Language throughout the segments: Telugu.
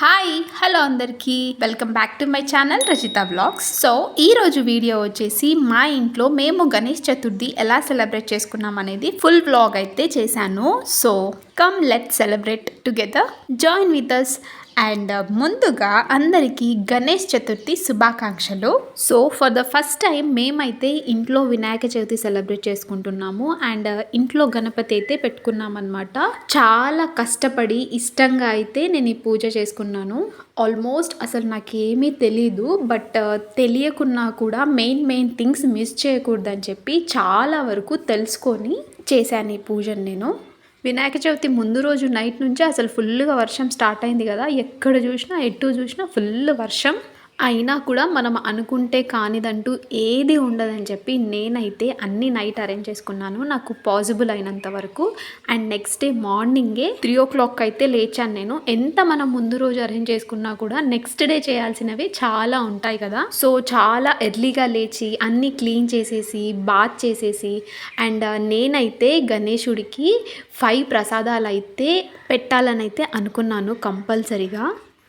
హాయ్ హలో అందరికీ. Welcome back to my channel Rachita vlogs so ఈరోజు వీడియో వచ్చేసి మా ఇంట్లో మేము గణేష్ చతుర్థి ఎలా సెలబ్రేట్ చేసుకున్నాం అనేది ఫుల్ వ్లాగ్ అయితే చేశాను. So come let celebrate together. Join with us and ముందుగా అందరికీ గణేష్ చతుర్థి శుభాకాంక్షలు. So for the first time మేమైతే ఇంట్లో వినాయక చవితి సెలబ్రేట్ చేసుకుంటున్నాము. అండ్ ఇంట్లో గణపతి అయితే పెట్టుకున్నామన్నమాట. చాలా కష్టపడి ఇష్టంగా అయితే నేను ఈ పూజ చేసుకున్నాను. ఆల్మోస్ట్ అసలు నాకేమీ తెలీదు. బట్ uh, తెలియకున్నా కూడా మెయిన్ మెయిన్ థింగ్స్ మిస్ చేయకూడదని చెప్పి చాలా వరకు తెలుసుకొని చేశాను ఈ పూజను నేను. వినాయక చవితి ముందు రోజు నైట్ నుంచి అసలు ఫుల్గా వర్షం స్టార్ట్ అయింది కదా. ఎక్కడ చూసినా ఎటు చూసినా ఫుల్ వర్షం. అయినా కూడా మనం అనుకుంటే కానిదంటూ ఏది ఉండదని చెప్పి నేనైతే అన్ని నైట్ అరేంజ్ చేసుకున్నాను. నాకు పాసిబుల్ అయినంత వరకు. అండ్ నెక్స్ట్ డే మార్నింగే త్రీ ఓ క్లాక్ అయితే లేచాను నేను. ఎంత మనం ముందు రోజు అరేంజ్ చేసుకున్నా కూడా నెక్స్ట్ డే చేయాల్సినవి చాలా ఉంటాయి కదా. సో చాలా ఎర్లీగా లేచి అన్నీ క్లీన్ చేసేసి బాత్ చేసేసి అండ్ నేనైతే గణేశుడికి ఫైవ్ ప్రసాదాలు అయితే పెట్టాలని అయితే అనుకున్నాను కంపల్సరీగా.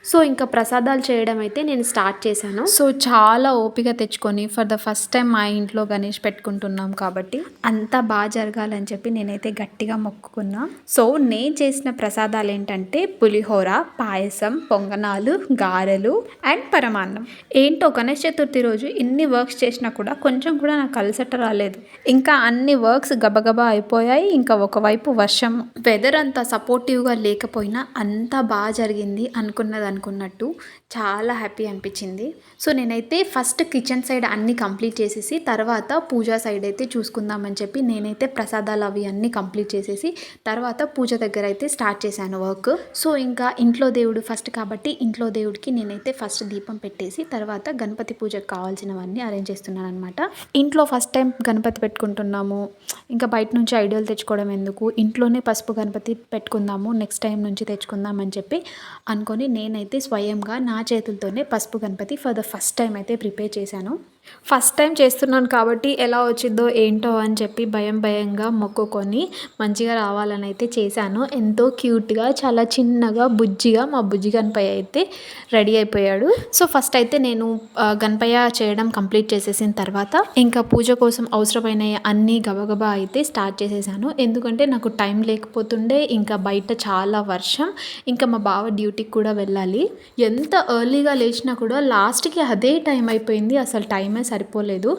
సో ఇంకా ప్రసాదాలు చేయడం అయితే నేను స్టార్ట్ చేశాను. సో చాలా ఓపిక తెచ్చుకొని ఫర్ ద ఫస్ట్ టైం మా ఇంట్లో గణేష్ పెట్టుకుంటున్నాం కాబట్టి అంతా బాగా జరగాలని చెప్పి నేనైతే గట్టిగా మొక్కుకున్నా. సో నేను చేసిన ప్రసాదాలు ఏంటంటే పులిహోర పాయసం పొంగనాలు గారెలు అండ్ పరమాన్నం. ఏంటో గణేష్ చతుర్థి రోజు ఇన్ని వర్క్స్ చేసినా కూడా కొంచెం కూడా నాకు కలిసట రాలేదు. ఇంకా అన్ని వర్క్స్ గబగబా అయిపోయాయి. ఇంకా ఒకవైపు వర్షం వెదర్ అంతా సపోర్టివ్గా లేకపోయినా అంతా బాగా జరిగింది అనుకున్నది అనుకున్నట్టు చాలా హ్యాపీ అనిపించింది. సో నేనైతే ఫస్ట్ కిచెన్ సైడ్ అన్నీ కంప్లీట్ చేసేసి తర్వాత పూజా సైడ్ అయితే చూసుకుందామని చెప్పి నేనైతే ప్రసాదాలు అవి అన్నీ కంప్లీట్ చేసేసి తర్వాత పూజ దగ్గర అయితే స్టార్ట్ చేశాను వర్క్. సో ఇంకా ఇంట్లో దేవుడు ఫస్ట్ కాబట్టి ఇంట్లో దేవుడికి నేనైతే ఫస్ట్ దీపం పెట్టేసి తర్వాత గణపతి పూజకు కావాల్సినవన్నీ అరేంజ్ చేస్తున్నాను అనమాట ఇంట్లో ఫస్ట్ టైం గణపతి పెట్టుకుంటున్నాము. ఇంకా బయట నుంచి ఐడియాలు తెచ్చుకోవడం ఎందుకు? ఇంట్లోనే పసుపు గణపతి పెట్టుకుందాము నెక్స్ట్ టైం నుంచి తెచ్చుకుందాం అని చెప్పి అనుకొని నేను నేనైతే అయితే స్వయంగా నా చేతులతోనే పసుపు Ganapati for the first time అయితే ప్రిపేర్ చేశాను. ఫస్ట్ టైం చేస్తున్నాను కాబట్టి ఎలా వచ్చిందో ఏంటో అని చెప్పి భయం భయంగా మొక్కుకొని మంచిగా రావాలని అయితే చేశాను. ఎంతో క్యూట్గా చాలా చిన్నగా బుజ్జిగా మా బుజ్జి గణపయ్య అయితే రెడీ అయిపోయాడు. సో ఫస్ట్ అయితే నేను గణపయ్య చేయడం కంప్లీట్ చేసేసిన తర్వాత ఇంకా పూజ కోసం అవసరమైన అన్ని గబగబా అయితే స్టార్ట్ చేసేసాను. ఎందుకంటే నాకు టైం లేకపోతుండే ఇంకా బయట చాలా వర్షం ఇంకా మా బావ డ్యూటీకి కూడా వెళ్ళాలి. ఎంత ఎర్లీగా లేచినా కూడా లాస్ట్కి అదే టైం అయిపోయింది. అసలు టైం టైమే సరిపోలేదు.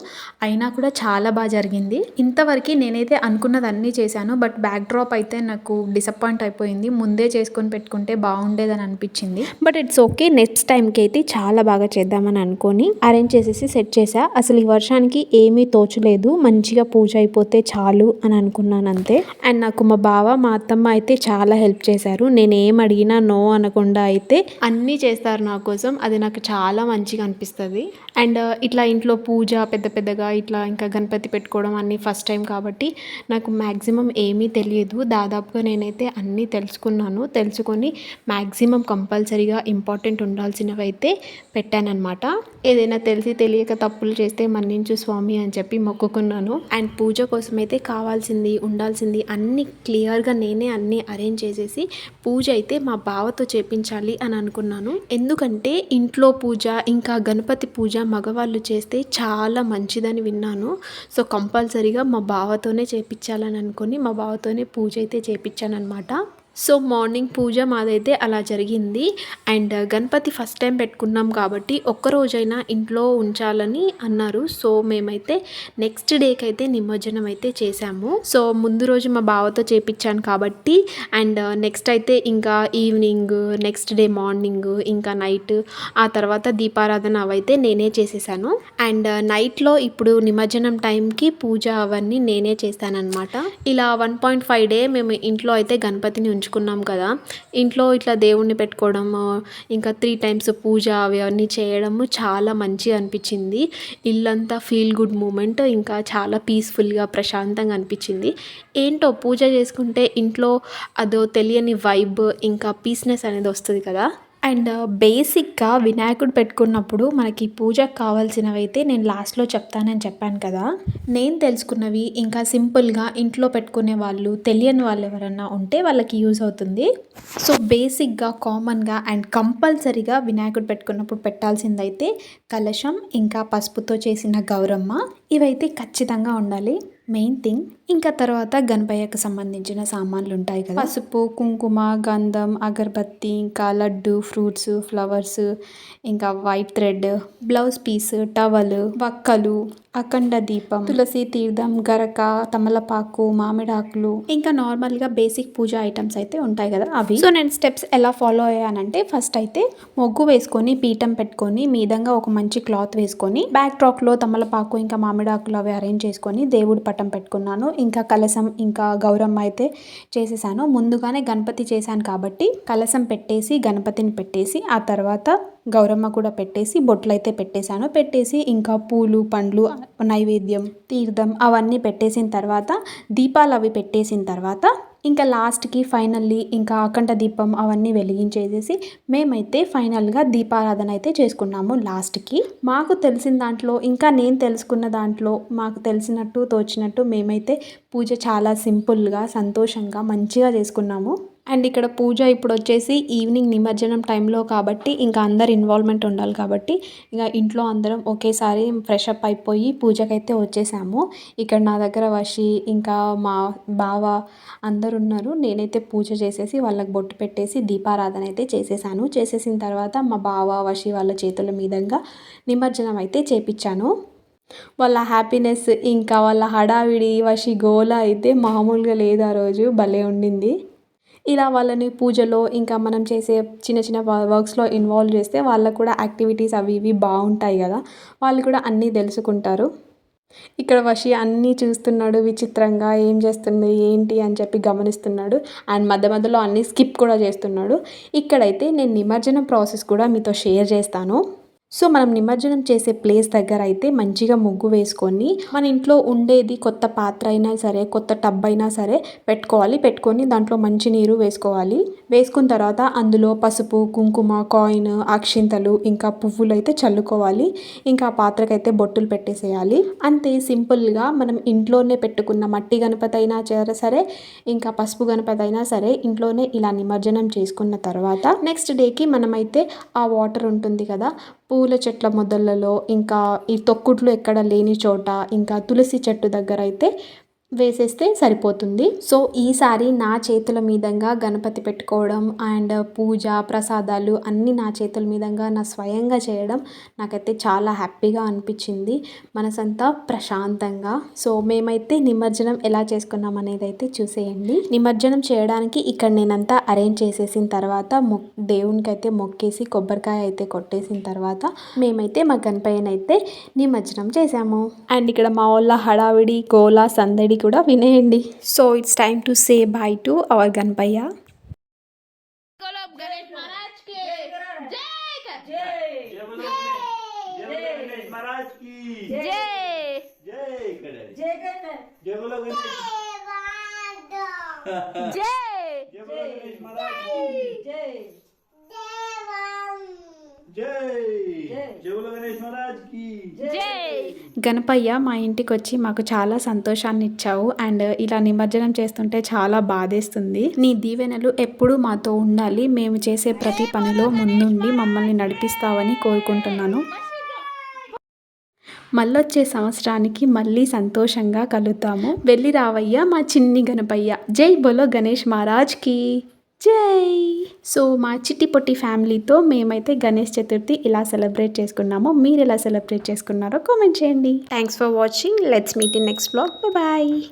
అయినా కూడా చాలా బాగా జరిగింది. ఇంతవరకు నేనైతే అనుకున్నది అన్నీ చేశాను. బట్ బ్యాక్ డ్రాప్ అయితే నాకు డిసప్పాయింట్ అయిపోయింది. ముందే చేసుకొని పెట్టుకుంటే బాగుండేదని అనిపించింది. But it's okay. నెక్స్ట్ టైంకి అయితే చాలా బాగా చేద్దామని అనుకొని అరేంజ్ చేసేసి సెట్ చేసా అసలు ఈ వర్షానికి ఏమీ తోచలేదు. మంచిగా పూజ అయిపోతే చాలు అని అనుకున్నాను అంతే. అండ్ నాకు మా బావ మా అత్తమ్మ అయితే చాలా హెల్ప్ చేశారు. నేను ఏం అడిగినా నో అనకుండా అయితే అన్నీ చేస్తారు నా కోసం. అది నాకు చాలా మంచిగా అనిపిస్తుంది. అండ్ ఇట్లా ఇంట్లో ఇంట్లో పూజ పెద్ద పెద్దగా ఇట్లా ఇంకా గణపతి పెట్టుకోవడం అన్నీ ఫస్ట్ టైం కాబట్టి నాకు మ్యాక్సిమం ఏమీ తెలియదు. దాదాపుగా నేనైతే అన్నీ తెలుసుకున్నాను. తెలుసుకొని మ్యాక్సిమం కంపల్సరీగా ఇంపార్టెంట్ ఉండాల్సినవి అయితే పెట్టానమాట ఏదైనా తెలిసి తెలియక తప్పులు చేస్తే మన్నించు స్వామి అని చెప్పి మొక్కుకున్నాను. అండ్ పూజ కోసం అయితే కావాల్సింది ఉండాల్సింది అన్నీ క్లియర్గా నేనే అన్నీ అరేంజ్ చేసేసి పూజ అయితే మా బావతో చేపించాలి అని అనుకున్నాను. ఎందుకంటే ఇంట్లో పూజ ఇంకా గణపతి పూజ మగవాళ్ళు చేస్తే చాలా మంచిదని విన్నాను. సో కంపల్సరీగా మా బావతోనే చేయించాలని అనుకొని మా బావతోనే పూజ అయితే చేపించాను అనమాట సో మార్నింగ్ పూజ మాదైతే అలా జరిగింది. అండ్ గణపతి ఫస్ట్ టైం పెట్టుకున్నాం కాబట్టి ఒక్కరోజైనా ఇంట్లో ఉంచాలని అన్నారు. సో మేమైతే నెక్స్ట్ డేకి అయితే నిమజ్జనం అయితే చేశాము. సో ముందు రోజు మా బావతో చేపించాను కాబట్టి అండ్ నెక్స్ట్ అయితే ఇంకా ఈవినింగ్ నెక్స్ట్ డే మార్నింగ్ ఇంకా నైట్ ఆ తర్వాత దీపారాధన అవైతే నేనే చేసేసాను. అండ్ నైట్లో ఇప్పుడు నిమజ్జనం టైంకి పూజ అవన్నీ నేనే చేశానన్నమాట ఇలా వన్ పాయింట్ ఫైవ్ డే మేము ఇంట్లో అయితే గణపతిని ఉంచుకున్నాం. నేర్చుకున్నాం కదా. ఇంట్లో ఇట్లా దేవుణ్ణి పెట్టుకోవడము ఇంకా త్రీ టైమ్స్ పూజ అవి చేయడము చాలా మంచిగా అనిపించింది. ఇల్లంతా ఫీల్ గుడ్ మూమెంట్ ఇంకా చాలా పీస్ఫుల్గా ప్రశాంతంగా అనిపించింది. ఏంటో పూజ చేసుకుంటే ఇంట్లో అదో తెలియని వైబ్ ఇంకా పీస్నెస్ అనేది వస్తుంది కదా. అండ్ బేసిక్గా వినాయకుడు పెట్టుకున్నప్పుడు మనకి పూజకు కావాల్సినవి అయితే నేను లాస్ట్లో చెప్తానని చెప్పాను కదా. నేను తెలుసుకున్నవి ఇంకా సింపుల్గా ఇంట్లో పెట్టుకునే వాళ్ళు తెలియని వాళ్ళు ఎవరన్నా ఉంటే వాళ్ళకి యూజ్ అవుతుంది. సో బేసిక్గా కామన్గా అండ్ కంపల్సరీగా వినాయకుడు పెట్టుకున్నప్పుడు పెట్టాల్సిందైతే కలశం ఇంకా పసుపుతో చేసిన గౌరమ్మ. ఇవైతే ఖచ్చితంగా ఉండాలి. మెయిన్ థింగ్ ఇంకా తర్వాత గణపయ్యకు సంబంధించిన సామాన్లు ఉంటాయి కదా. పసుపు కుంకుమ గంధం అగరబత్తి ఇంకా లడ్డు ఫ్రూట్స్ ఫ్లవర్స్ ఇంకా white thread blouse piece towel వక్కలు అఖండ దీపం తులసి తీర్థం గరక తమలపాకు మామిడాకులు ఇంకా నార్మల్గా బేసిక్ పూజ ఐటమ్స్ అయితే ఉంటాయి కదా అవి. సో నేను స్టెప్స్ ఎలా ఫాలో అయ్యానంటే ఫస్ట్ అయితే మొగ్గు వేసుకొని పీఠం పెట్టుకొని మీదంగా ఒక మంచి క్లాత్ వేసుకొని బ్యాక్ డ్రాప్లో తమలపాకు ఇంకా మామిడాకులు అవి అరేంజ్ చేసుకొని దేవుడి పటం పెట్టుకున్నాను. ఇంకా కలసం ఇంకా గౌరమ్మ అయితే చేసేసాను. ముందుగానే గణపతి చేశాను కాబట్టి కలసం పెట్టేసి గణపతిని పెట్టేసి ఆ తర్వాత గౌరమ్మ కూడా పెట్టేసి బొట్లు అయితే పెట్టేశాను. పెట్టేసి ఇంకా పూలు పండ్లు నైవేద్యం తీర్థం అవన్నీ పెట్టేసిన తర్వాత దీపాలు అవి పెట్టేసిన తర్వాత ఇంకా లాస్ట్కి ఫైనల్లీ ఇంకా అఖండ దీపం అవన్నీ వెలిగించేసేసి మేమైతే ఫైనల్గా దీపారాధన అయితే చేసుకున్నాము లాస్ట్కి. మాకు తెలిసిన దాంట్లో ఇంకా నేను తెలుసుకున్న దాంట్లో మాకు తెలిసినట్టు తోచినట్టు మేమైతే పూజ చాలా సింపుల్గా సంతోషంగా మంచిగా చేసుకున్నాము. అండ్ ఇక్కడ పూజ ఇప్పుడు వచ్చేసి ఈవినింగ్ నిమజ్జనం టైంలో కాబట్టి ఇంకా అందరు ఇన్వాల్వ్మెంట్ ఉండాలి కాబట్టి ఇంకా ఇంట్లో అందరం ఒకేసారి ఫ్రెష్ అప్ అయిపోయి పూజకైతే వచ్చేసాము. ఇక్కడ నా దగ్గర వషి ఇంకా మా బావ అందరు ఉన్నారు. నేనైతే పూజ చేసేసి వాళ్ళకి బొట్టు పెట్టేసి దీపారాధన అయితే చేసేసాను. చేసేసిన తర్వాత మా బావ వషి వాళ్ళ చేతుల మీదంగా నిమజ్జనం అయితే చేపించాను వాళ్ళ హ్యాపీనెస్ ఇంకా వాళ్ళ హడావిడి వషి గోల అయితే మామూలుగా లేదు ఆ రోజు. భలే ఉండింది. ఇలా వాళ్ళని పూజలో ఇంకా మనం చేసే చిన్న చిన్న వర్క్స్లో ఇన్వాల్వ్ చేస్తే వాళ్ళకు కూడా యాక్టివిటీస్ అవి ఇవి బాగుంటాయి కదా. వాళ్ళు కూడా అన్నీ తెలుసుకుంటారు. ఇక్కడ వషి అన్నీ చూస్తున్నాడు విచిత్రంగా ఏం చేస్తుంది ఏంటి అని చెప్పి గమనిస్తున్నాడు. అండ్ మధ్య మధ్యలో అన్నీ స్కిప్ కూడా చేస్తున్నాడు. ఇక్కడైతే నేను నిమజ్జనం ప్రాసెస్ కూడా మీతో షేర్ చేస్తాను. సో మనం నిమజ్జనం చేసే ప్లేస్ దగ్గర అయితే మంచిగా ముగ్గు వేసుకొని మన ఇంట్లో ఉండేది కొత్త పాత్ర అయినా సరే కొత్త టబ్ అయినా సరే పెట్టుకోవాలి. పెట్టుకొని దాంట్లో మంచి నీరు వేసుకోవాలి. వేసుకున్న తర్వాత అందులో పసుపు కుంకుమ కాయిన్ అక్షింతలు ఇంకా పువ్వులు అయితే చల్లుకోవాలి. ఇంకా పాత్రకైతే బొట్టులు పెట్టేసేయాలి. అంతే సింపుల్గా మనం ఇంట్లోనే పెట్టుకున్న మట్టి గణపతి అయినా సరే ఇంకా పసుపు గణపతి అయినా సరే ఇంట్లోనే ఇలా నిమజ్జనం చేసుకున్న తర్వాత నెక్స్ట్ డేకి మనమైతే ఆ వాటర్ ఉంటుంది కదా పూల చెట్ల మొదళ్ళలో ఇంకా ఈ తొక్కుట్లు ఎక్కడ లేని చోట ఇంకా తులసి చెట్టు దగ్గర అయితే వేసేస్తే సరిపోతుంది. సో ఈసారి నా చేతుల మీదంగా గణపతి పెట్టుకోవడం అండ్ పూజ ప్రసాదాలు అన్నీ నా చేతుల మీదంగా నా స్వయంగా చేయడం నాకైతే చాలా హ్యాపీగా అనిపించింది. మనసంతా ప్రశాంతంగా. సో మేమైతే నిమజ్జనం ఎలా చేసుకున్నాం అనేది అయితే చూసేయండి. నిమజ్జనం చేయడానికి ఇక్కడ నేనంతా అరేంజ్ చేసేసిన తర్వాత మొ దేవునికి అయితే మొక్కేసి కొబ్బరికాయ అయితే కొట్టేసిన తర్వాత మేమైతే మా గణపయ్యనైతే నిమజ్జనం చేసాము అండ్ ఇక్కడ మా వాళ్ళ హడావిడి గోలా సందడి కూడా వినేయండి. So it's time to say bye to our Ganapayya జై జై జై. జై. జై. గణపయ్య మా ఇంటికి వచ్చి మాకు చాలా సంతోషాన్ని ఇచ్చావు అండ్ ఇలా నిమజ్జనం చేస్తుంటే చాలా బాధేస్తుంది. నీ దీవెనలు ఎప్పుడూ మాతో ఉండాలి. మేము చేసే ప్రతి పనిలో ముందుండి మమ్మల్ని నడిపిస్తావని కోరుకుంటున్నాను. మళ్ళొచ్చే సంవత్సరానికి మళ్ళీ సంతోషంగా కలుద్దాము. వెళ్ళి రావయ్యా మా చిన్ని గణపయ్య. జై బోలో గణేష్ మహారాజ్కి. జై! సో మా చిట్టి పొట్టి ఫ్యామిలీతో మేమైతే గణేష్ చతుర్థి ఇలా సెలబ్రేట్ చేసుకున్నామో. మీరు ఎలా సెలబ్రేట్ చేసుకున్నారో కామెంట్ చేయండి. Thanks for watching. Let's meet in next vlog. Bye.